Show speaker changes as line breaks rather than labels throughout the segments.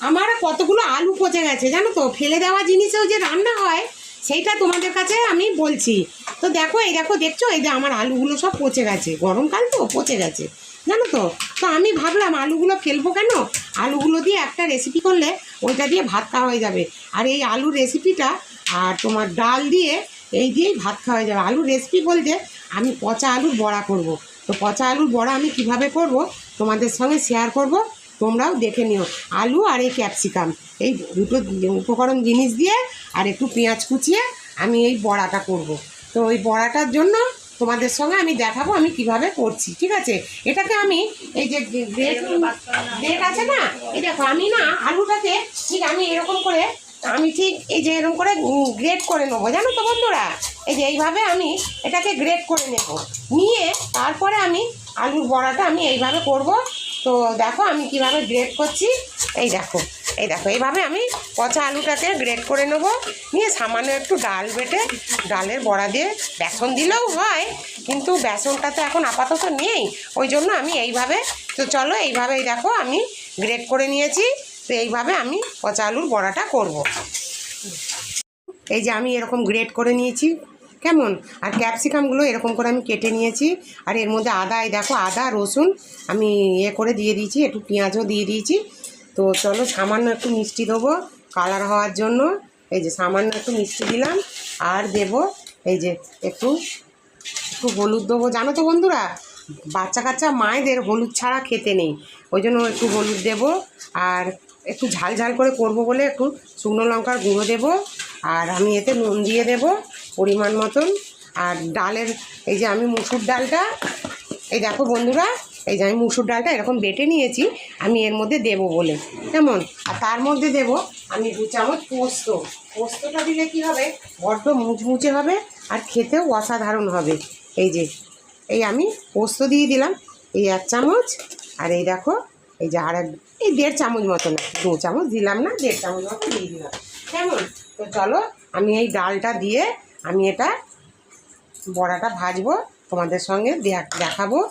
আমার কতগুলো আলু পচে গেছে, জানো তো? ফেলে দেওয়া জিনিসেও যে রান্না হয়, সেইটা তোমাদের কাছে আমি বলছি। তো দেখো, এই দেখো, দেখছ? এই যে আমার আলুগুলো সব পচে গেছে। গরমকাল তো, পচে গেছে। জানো তো? তো আমি ভাবলাম, আলুগুলো ফেলব কেন? আলুগুলো দিয়ে একটা রেসিপি করলে ওইটা দিয়ে ভাত খাওয়া হয়ে যাবে। আর এই আলুর রেসিপিটা আর তোমার ডাল দিয়ে এই দিয়েই ভাত খাওয়া হয়ে যাবে। আলুর রেসিপি বলতে আমি পচা আলুর বড়া করব। তো পচা আলুর বড়া আমি কীভাবে করব? তোমাদের সঙ্গে শেয়ার করব। তোমরাও দেখে নিও। আলু আর এই ক্যাপসিকাম। এই দুটো উপকরণ জিনিস দিয়ে আর একটু পেঁয়াজ কুচিয়ে আমি এই বড়াটা করব। তো ওই বড়াটার জন্য তোমাদের সঙ্গে আমি দেখাবো আমি কীভাবে করছি, ঠিক আছে? এটাকে আমি এই যে গ্রেট আছে না, এই দেখো, আমি না আলুটাকে ঠিক আমি এরকম করে আমি ঠিক এই যে এরকম করে গ্রেট করে নেব। জানো তো বন্ধুরা? এই যে এইভাবে আমি এটাকে গ্রেট করে নেব। নিয়ে তারপরে আমি আলুর বড়াটা আমি এইভাবে করব। তো দেখো আমি কীভাবে গ্রেট করছি। এই দেখো এই দেখো, এইভাবে আমি পচা আলুটাকে গ্রেড করে নেব। নিয়ে সামান্য একটু ডাল বেটে ডালের বড়া দিয়ে বেসন দিলেও হয়, কিন্তু বেসনটা তো এখন আপাতত নেই। ওই জন্য আমি এইভাবে, তো চলো এইভাবেই দেখো আমি গ্রেড করে নিয়েছি, তো এইভাবে আমি পচা আলুর বড়াটা করব। এই যে আমি এরকম গ্রেড করে নিয়েছি। কেমন? আর ক্যাপসিকামগুলো এরকম করে আমি কেটে নিয়েছি। আর এর মধ্যে আদা, এই দেখো আদা, রসুন আমি ইয়ে করে দিয়ে দিয়েছি, একটু পেঁয়াজও দিয়ে দিয়েছি। তো চলো সামান্য একটু মিষ্টি দেবো কালার হওয়ার জন্য। এই যে সামান্য একটু মিষ্টি দিলাম। আর দেব এই যে একটু একটু হলুদ দেবো। জানো তো বন্ধুরা, বাচ্চা কাচ্চা মায়েদের হলুদ ছাড়া খেতে নেই। ওই জন্য একটু হলুদ দেবো। আর একটু ঝাল ঝাল করে করব বলে একটু শুকনো লঙ্কার গুঁড়ো দেবো। আর আমি এতে নুন দিয়ে দেব। পরিমাণ মতন। আর ডালের, এই যে আমি মুসুর ডালটা, এই দেখো বন্ধুরা, এই যে আমি মুসুর ডালটা এরকম বেটে নিয়েছি, আমি এর মধ্যে দেব বলে। কেমন? আর তার মধ্যে দেব আমি দু চামচ পোস্ত। পোস্তটা দিলে কি হবে? বড্ড মুচমুচে হবে আর খেতেও অসাধারণ হবে। এই যে, এই আমি পোস্ত দিয়ে দিলাম, এই এক চামচ। আর এই দেখো, এই যে আর এই দেড় চামচ মতন, দু চামচ দিলাম না, দেড় চামচ মতো দিয়ে দিলাম। কেমন? তো চলো, আমি এই ডালটা দিয়ে আমি এটা বড়াটা ভাজবো, তোমাদের সঙ্গে দেখ- দেখাবো।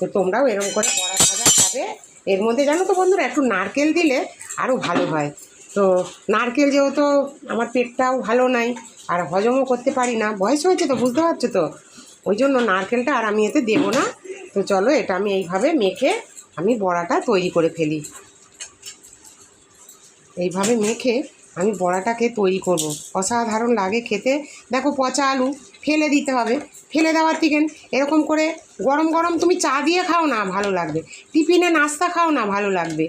তো তোমরাও এরকম করে বড়া ভাজা খাবে। এর মধ্যে জানো তো বন্ধুরা, একটু নারকেল দিলে আরও ভালো হয়। তো নারকেল যেহেতু আমার পেটটাও ভালো নাই, আর হজমও করতে পারি না, বয়স হয়েছে তো, বুঝতে পারছ তো? ওই জন্য নারকেলটা আর আমি এতে দেবো না। তো চলো এটা আমি এইভাবে মেখে আমি বড়াটা তৈরি করে ফেলি। এইভাবে মেখে আমি বড়াটাকে তৈরি করব। অসাধারণ লাগে খেতে। দেখো পচা আলু, ফেলে দিতে হবে। ফেলে দেওয়ার থেকে এরকম করে গরম গরম তুমি চা দিয়ে খাও না, ভালো লাগবে। টিফিনে নাস্তা খাও না, ভালো লাগবে।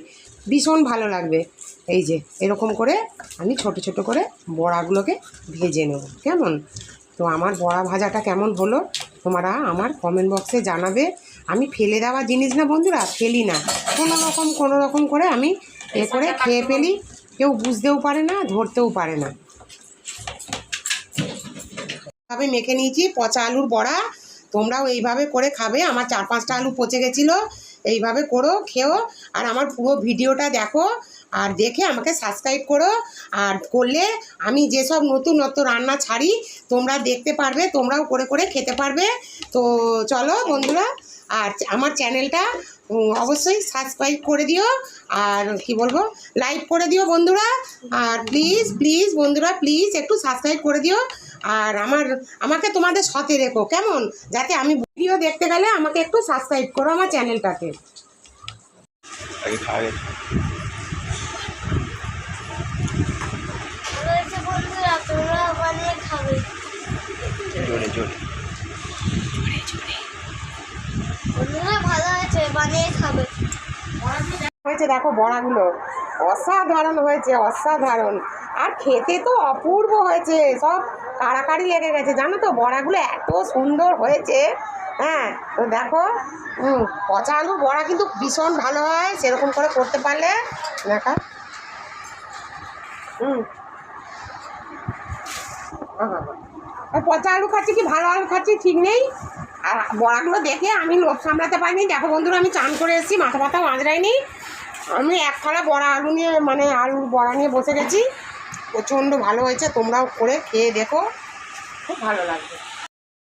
ভীষণ ভালো লাগবে। এই যে, এরকম করে আমি ছোট ছোট করে বড়াগুলোকে ভেজে নেব। কেমন? তো আমার বড়া ভাজাটা কেমন হলো, তোমরা আমার কমেন্ট বক্সে জানাবে। আমি ফেলে দেওয়া জিনিস না বন্ধুরা, ফেলি না। কোনো রকম কোনো রকম করে আমি এ করে খেয়ে ফেলি। কেউ বুঝতেও পারে না, ধরতেও পারে না। ভাবে মেখে নিয়েছি, পচা আলুর বড়া। তোমরাও এইভাবে করে খাবে, আমার চার পাঁচটা আলু পচে গেছিল। এইভাবে করো, খেও। আর আমার পুরো ভিডিওটা দেখো, আর দেখে আমাকে সাবস্ক্রাইব করো। আর করলে আমি যেসব নতুন নতুন রান্না ছাড়ি, তোমরা দেখতে পারবে, তোমরাও করে করে খেতে পারবে। তো চলো বন্ধুরা, আর আমার চ্যানেলটা অবশ্যই সাবস্ক্রাইব করে দিও আর কি বলব লাইক করে দিও বন্ধুরা। আর প্লিজ প্লিজ বন্ধুরা প্লিজ একটু সাবস্ক্রাইব করে দিও। আর আমার আমাকে তোমাদের সাথে রেখো কেমন? যাতে আমি ভিডিও দেখতে গেলে আমাকে একটু সাবস্ক্রাইব করো আমার চ্যানেলটাকে
জোরে জোরে
বন্ধুরা ভালো হয়েছে বানিয়ে খাবে
হয়েছে দেখো বড়াগুলো। অসাধারণ হয়েছে, অসাধারণ। আর খেতে তো অপূর্ব হয়েছে, সব কাড়াকাড়ি লেগে গেছে। জানো তো, বড়াগুলো এত সুন্দর হয়েছে হ্যাঁ? তো দেখো পচা আলু বড়া কিন্তু ভীষণ ভালো হয়, সেরকম করে করতে পারলে দেখা। হুম পচা আলু খাচ্ছি কি, ভালো আলু খাচ্ছি ঠিক নেই। আর বড়াগুলো দেখে আমি লোভ সামলাতে পারিনি। দেখো বন্ধুরা, আমি চান করে এসেছি, মাথা মাথা মাঝরাইনি আমি এক থালা বড়া আলু নিয়ে মানে আলুর বড়া নিয়ে বসে গেছি। প্রচণ্ড ভালো হয়েছে, তোমরাও করে খেয়ে দেখো। খুব ভালো লাগবে।